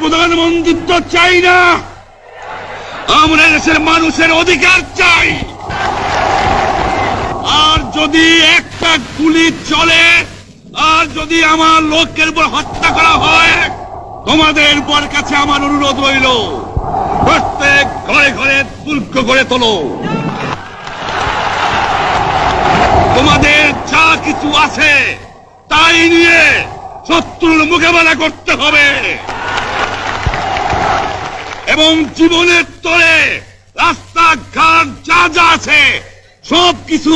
প্রধানমন্ত্রী তো চাই না। আমরা দেশের মানুষের অধিকার চাই। আর যদি একটা গুলি চলে, আর যদি আমার লোকের উপর হত্যা করা হয়, তোমাদের উপর কাছে আমার অনুরোধ রইল, প্রত্যেক ঘরে ঘরে তুল্ক করে তোলো। তোমাদের যা কিছু আছে, তাই নিয়ে শত্রুর মোকাবেলা করতে হবে। এবং জীবনের তরে রাস্তাঘাট যা যা আছে সব কিছু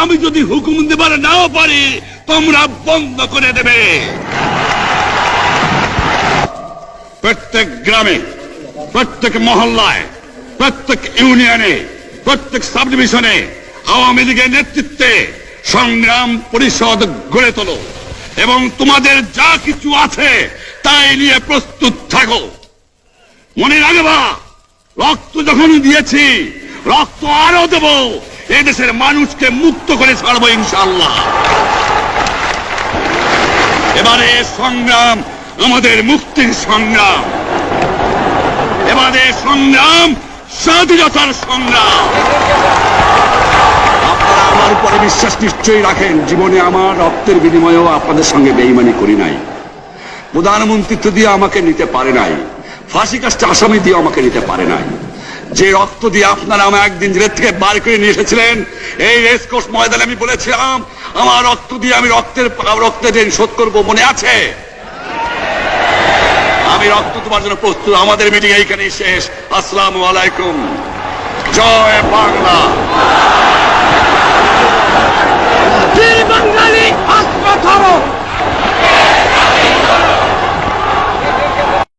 আমি যদি হুকুম দেবার নাও পারি, তোমরা বন্ধ করে দেবে। প্রত্যেক গ্রামে, প্রত্যেক মহল্লায়, প্রত্যেক ইউনিয়নে, প্রত্যেক সাব ডিভিশনে আওয়ামী লীগের নেতৃত্বে সংগ্রাম পরিষদ গড়ে তোলো এবং তোমাদের যা কিছু আছে তাই নিয়ে প্রস্তুত থাকো। মনে রাখবা, রক্ত যখন দিয়েছি, রক্ত আরও দেব এই দেশের মানুষকে মুক্ত করে ছাড়বো ইনশাল্লাহ এবারে সংগ্রাম, আমাদের মুক্তির সংগ্রাম। এবারে সংগ্রাম, স্বাধীনতার সংগ্রাম। আপনারা আমার উপরে বিশ্বাস নিশ্চয়ই রাখেন, জীবনে আমার রক্তের বিনিময়েও আপনাদের সঙ্গে বেইমানি করি নাই। প্রধানমন্ত্রিত্ব দিয়ে আমাকে নিতে পারে নাই। ফাঁসি কাজটা আসামি দিয়ে আমাকে নিতে পারে নাই। যে রক্ত দিয়ে আপনারা আমার একদিন জেলের থেকে বার করে নিয়ে এসেছিলেন, এই রেসকোর্স ময়দানে আমি বলেছিলাম, আমার রক্ত দিয়ে আমি রক্তের রক্তের ঋণ শোধ করব মনে আছে? আমি রক্ত তোমার জন্য প্রস্তুত, আমাদের মিটিং এইখানেই শেষ। আসসালামু আলাইকুম। জয় বাংলা।